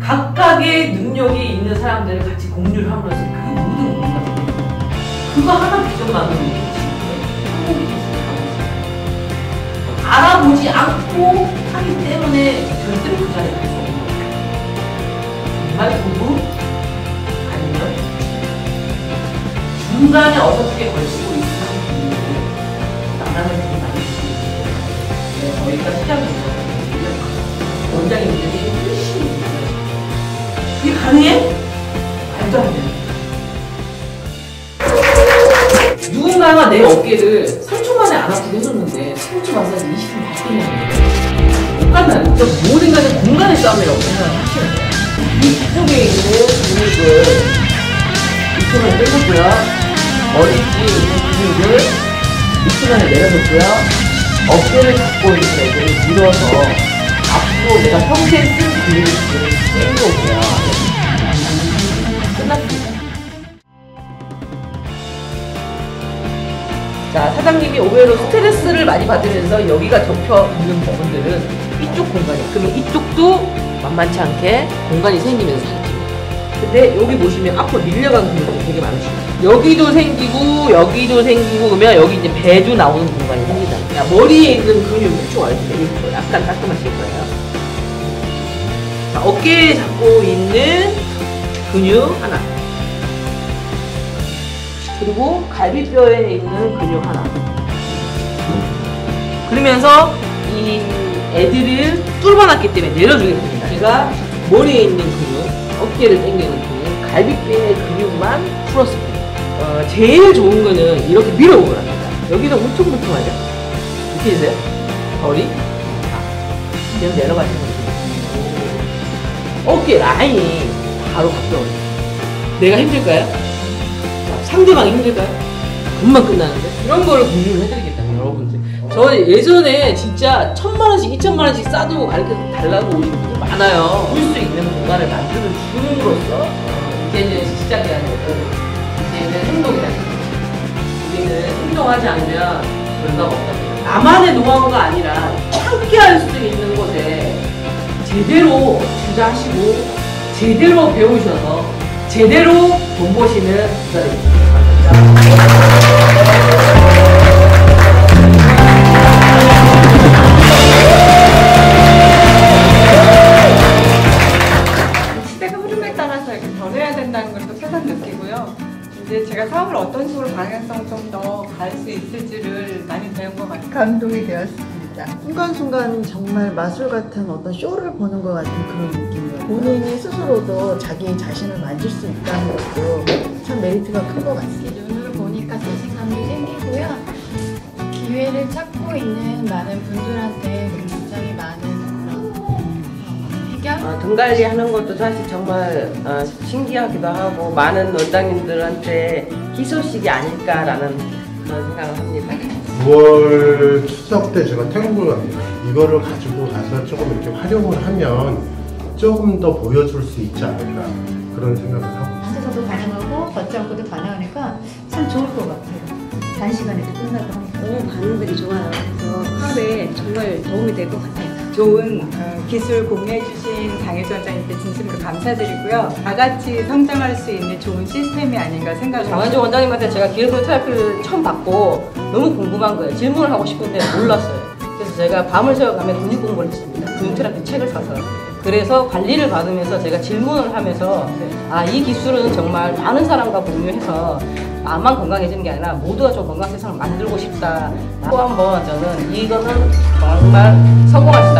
각각의 능력이 있는 사람들을 같이 공유를 함으로써 그 모든 공간을 그거 하나 비전만으로 이렇게 한국이 가고 있어요. 알아보지 않고 하기 때문에 절대로 그 자리에 갈수 없는 거예요. 정말 부부 아니면 중간에 어설프게 걸치고 있는 나라는 분이 많이 있습니다. 네, 저희가 시장에서 원장님들이 어깨를 3초 만에 안 아프게 해줬는데 3초 마사지 20분 바꾸는 못 간다는 거죠. 모든 것은 공간의 싸움이라고 생각을 하시는 거예요. 이쪽에 있는 근육을 이쪽으로 빼줬고요. 머리 뒤에 있는 근육을 밑으로 내려줬고요. 어깨를 잡고 있는 애들을 밀어서 앞으로 내가 평소에 쓴 근육을 지금 땡겨올게요. 끝났습니다. 사장님이 의외로 스트레스를 많이 받으면서 여기가 접혀 있는 부분들은 이쪽 공간이. 그러면 이쪽도 만만치 않게 공간이 생기면서 생깁니다. 근데 여기 보시면 앞으로 밀려간 근육이 되게 많으시죠. 여기도 생기고, 여기도 생기고, 그러면 여기 이제 배도 나오는 공간이 생기다. 자, 머리에 있는 근육 이쪽 알죠? 약간 깔끔하실 거예요. 자, 어깨에 잡고 있는 근육 하나. 그리고 갈비뼈에 있는 근육 하나. 그러면서 이 애들을 뚫어놨기 때문에 내려주게 됩니다. 제가 머리에 있는 근육, 어깨를 당기는 근육, 갈비뼈의 근육만 풀었습니다. 어, 제일 좋은 거는 이렇게 밀어오랍니다. 여기도 울퉁불퉁하죠? 느끼세요? 머리? 아, 그냥 내려가시는 거죠. 어깨 라인이 바로 가까워요. 내가 힘들까요? 상대방이 힘들까요? 금방 끝나는데? 이런 거를 공유를 해드리겠다는 여러분들. 저 예전에 진짜 천만 원씩 이천만 원씩 싸두고 가르쳐 달라고 오신 분들 많아요. 볼수 있는 공간을 만들어 주는으로써 어, 이제는 시작이 아니고 이제는 행동이라는 거죠 우리는 행동하지 않으면 결과가 없답니다 나만의 노하우가 아니라 함께 할 수 있는 곳에 제대로 투자하시고 제대로 배우셔서 제대로 돈 버시는 부자입니다. 이제 제가 사업을 어떤 식으로 방향성 좀 더 갈 수 있을지를 많이 배운 것 같아요. 감동이 되었습니다. 순간순간 정말 마술 같은 어떤 쇼를 보는 것 같은 그런 느낌이에요. 본인이 스스로도 자기 자신을 만질 수 있다는 것도 참 메리트가 큰 것 같습니다. 눈으로 보니까 자신감도 생기고요. 기회를 찾고 있는 많은 분들한테 어, 등 관리하는 것도 사실 정말 어, 신기하기도 하고 많은 원장님들한테 희소식이 아닐까라는 그런 생각을 합니다. 9월 추석 때 제가 태국을 갑니다. 이거를 가지고 가서 조금 이렇게 활용을 하면 조금 더 보여줄 수 있지 않을까 그런 생각을 하고 앉아서도 가능하고 걷지 않고도 가능하니까 참 좋을 것 같아요. 단시간에도 끝나고. 너무 반응들이 좋아요. 그래서 사업에 정말 도움이 될 것 같아요. 좋은 어, 기술 공유해 주신 장혜주 원장님께 진심으로 감사드리고요. 다 같이 성장할 수 있는 좋은 시스템이 아닌가 생각합니다. 장한주 원장님한테 제가 기획을 테라피를 처음 받고 너무 궁금한 거예요. 질문을 하고 싶은데 몰랐어요. 그래서 제가 밤을 새워가며 근육 공부를 했습니다. 근육 테라피 책을 사서. 그래서 관리를 받으면서 제가 질문을 하면서 아, 이 기술은 정말 많은 사람과 공유해서 나만 건강해지는 게 아니라 모두가 좀 건강한 세상을 만들고 싶다. 또 한 번 저는 이거는 정말 성공할 수